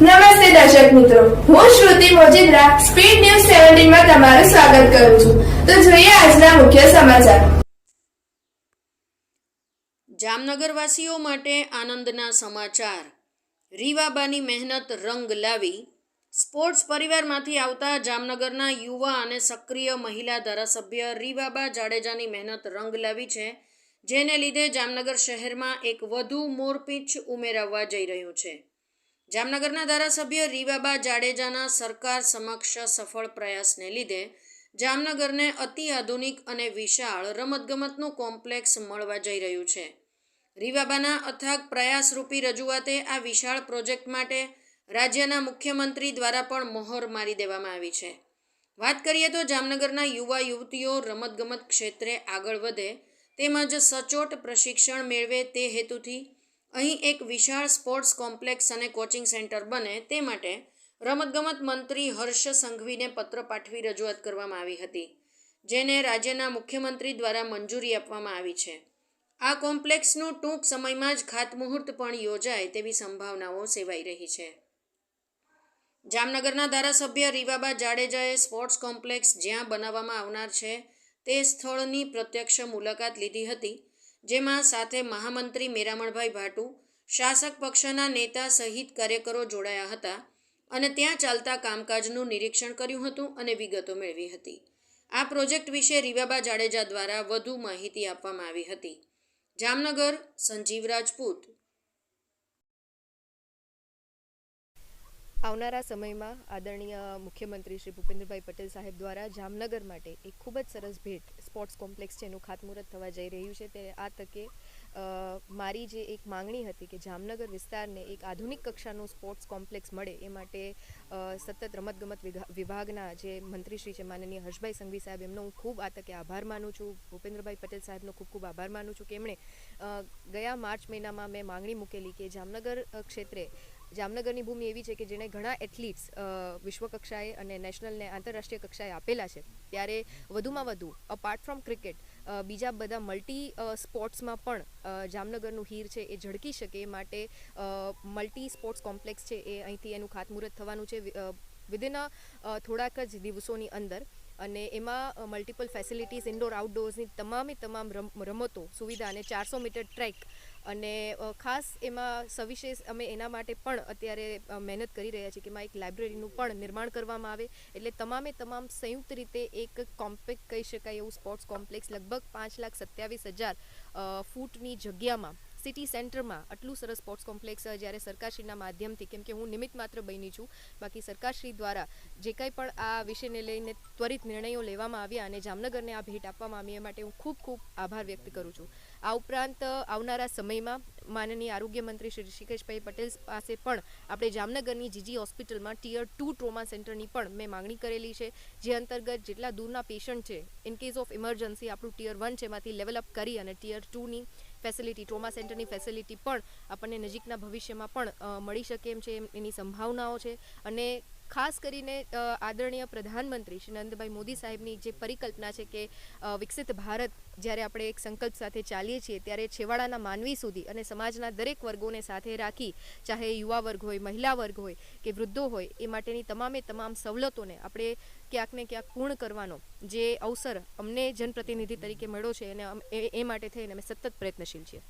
નમસ્તે દર્શક મિત્રો. હું શ્રુતિ મોજીદ્રા, સ્પીડ ન્યૂઝ સેવન્ટીનમાં તમારું સ્વાગત કરું છું. તો જોઈએ આજના મુખ્ય સમાચાર. જામનગરવાસીઓ માટે આનંદના સમાચાર. રીવાબાની મહેનત રંગ લાવી. સ્પોર્ટ્સ પરિવારમાંથી આવતા જામનગરના યુવા અને સક્રિય મહિલા ધારાસભ્ય રીવાબા જાડેજાની મહેનત રંગ લાવી છે, જેને લીધે જામનગર શહેરમાં એક વધુ મોરપીંછ ઉમેરાવવા જઈ રહ્યું છે. જામનગરના ધારાસભ્ય રીવાબા જાડેજાના સરકાર સમક્ષ સફળ પ્રયાસને લીધે જામનગરને અતિ આધુનિક અને વિશાળ રમતગમતનું કોમ્પ્લેક્સ મળવા જઈ રહ્યું છે. રીવાબાના અથાગ પ્રયાસરૂપી રજૂઆતે આ વિશાળ પ્રોજેક્ટ માટે રાજ્યના મુખ્યમંત્રી દ્વારા પણ મોહર મારી દેવામાં આવી છે. વાત કરીએ તો જામનગરના યુવા યુવતીઓ રમતગમત ક્ષેત્રે આગળ વધે તેમજ સચોટ પ્રશિક્ષણ મેળવે તે હેતુથી અહીં એક વિશાળ સ્પોર્ટ્સ કોમ્પ્લેક્સ અને કોચિંગ સેન્ટર બને તે માટે રમતગમત મંત્રી હર્ષ સંઘવીને પત્ર પાઠવી રજૂઆત કરવામાં આવી હતી, જેને રાજ્યના મુખ્યમંત્રી દ્વારા મંજૂરી આપવામાં આવી છે. આ કોમ્પ્લેક્સનું ટૂંક સમયમાં જ ખાતમુહૂર્ત પણ યોજાય તેવી સંભાવનાઓ સેવાઈ રહી છે. જામનગરના ધારાસભ્ય રીવાબા જાડેજાએ સ્પોર્ટ્સ કોમ્પ્લેક્સ જ્યાં બનાવવામાં આવનાર છે તે સ્થળની પ્રત્યક્ષ મુલાકાત લીધી હતી જેમાં સાથે મહામંત્રી મેરામણભાઈ ભાટુ, શાસક પક્ષના નેતા સહિત કાર્યકરો જોડાયા હતા અને ત્યાં ચાલતા કામકાજનું નિરીક્ષણ કર્યું હતું અને વિગતો મેળવી હતી. આ પ્રોજેક્ટ વિશે રીવાબા જાડેજા દ્વારા વધુ માહિતી આપવામાં આવી હતી. જામનગર, સંજીવ રાજપૂત આવનારા સમયમાં આદરણીય મુખ્યમંત્રી શ્રી ભૂપેન્દ્રભાઈ પટેલ સાહેબ દ્વારા જામનગર માટે એક ખૂબ જ સરસ ભેટ સ્પોર્ટ્સ કોમ્પ્લેક્સ છે એનું ખાતમુહૂર્ત થવા જઈ રહ્યું છે. તે આ તકે મારી જે એક માંગણી હતી કે જામનગર વિસ્તારને એક આધુનિક કક્ષાનું સ્પોર્ટ્સ કોમ્પ્લેક્સ મળે એ માટે સતત રમતગમત વિભાગના જે મંત્રીશ્રી છે માનનીય હર્ષભાઈ સંઘવી સાહેબ, એમનો હું ખૂબ આ તકે આભાર માનું છું. ભૂપેન્દ્રભાઈ પટેલ સાહેબનો ખૂબ ખૂબ આભાર માનું છું. કે એમણે ગયા માર્ચ મહિનામાં મેં માંગણી મૂકેલી કે જામનગર ક્ષેત્રે જામનગરની ભૂમિ એવી છે કે જેણે ઘણા એથ્લીટ્સ વિશ્વ કક્ષાએ અને નેશનલ ને આંતરરાષ્ટ્રીય કક્ષાએ આપેલા છે. ત્યારે વધુમાં વધુ અપાર્ટ ફ્રોમ ક્રિકેટ બીજા બધા મલ્ટી સ્પોર્ટ્સમાં પણ જામનગરનું હીર છે એ ઝળકી શકે એ માટે મલ્ટી સ્પોર્ટ્સ કોમ્પ્લેક્સ છે એ અહીંથી એનું ખાતમુહૂર્ત થવાનું છે. વિધિન થોડાક જ દિવસોની અંદર અને એમાં મલ્ટિપલ ફેસિલિટીઝ ઇન્ડોર આઉટડોર્સની તમામે તમામ રમ, રમતો સુવિધા અને ચારસો મીટર ટ્રેક અને ખાસ એમાં સવિશેષ અમે એના માટે પણ અત્યારે મહેનત કરી રહ્યા છીએ કે એમાં એક લાઇબ્રેરીનું પણ નિર્માણ કરવામાં આવે. એટલે તમામે તમામ સંયુક્ત રીતે એક કોમ્પેક્ટ કહી શકાય એવું સ્પોર્ટ્સ કોમ્પ્લેક્સ લગભગ પાંચ લાખ સત્યાવીસ હજાર ફૂટની જગ્યામાં સિટી સેન્ટરમાં આટલું સરસ સ્પોર્ટ્સ કોમ્પ્લેક્સ જ્યારે સરકારશ્રીના માધ્યમથી, કેમ કે હું નિમિત્ત માત્ર બની છું, બાકી સરકારશ્રી દ્વારા જે કંઈ પણ આ વિષયને લઈને ત્વરિત નિર્ણયો લેવામાં આવ્યા અને જામનગરને આ ભેટ આપવામાં આવી, એ માટે હું ખૂબ ખૂબ આભાર વ્યક્ત કરું છું. આ ઉપરાંત, આવનારા સમયમાં માનનીય આરોગ્ય મંત્રી શ્રી ઋષિકેશભાઈ પટેલ પાસે પણ આપણે જામનગરની જીજી હોસ્પિટલમાં ટીયર ટુ ટ્રોમા સેન્ટરની પણ મેં માંગણી કરેલી છે. જે અંતર્ગત જેટલા દૂરના પેશન્ટ છે ઇન કેસ ઓફ ઇમરજન્સી આપણું ટીયર વન છે, એમાંથી લેવલ અપ કરી અને ટીયર ટુની ફેસિલિટી ટ્રોમા સેન્ટરની ફેસિલિટી પણ આપણને નજીકના ભવિષ્યમાં પણ મળી શકે એમ છે એની સંભાવનાઓ છે. અને ખાસ કરીને આદરણીય પ્રધાનમંત્રી શ્રી નરેન્દ્રભાઈ મોદી સાહેબની જે પરિકલ્પના છે કે વિકસિત ભારત જ્યારે આપણે એક સંકલ્પ સાથે ચાલીએ છીએ, ત્યારે છેવાડાના માનવી સુધી અને સમાજના દરેક વર્ગોને સાથે રાખી, ચાહે યુવા વર્ગ હોય, મહિલા વર્ગ હોય કે વૃદ્ધો હોય, એ માટેની તમામે તમામ સવલતોને આપણે ક્યાંક ને ક્યાંક પૂર્ણ કરવાનો જે અવસર અમને જનપ્રતિનિધિ તરીકે મળ્યો છે અને એ માટે થઈને અમે સતત પ્રયત્નશીલ છીએ.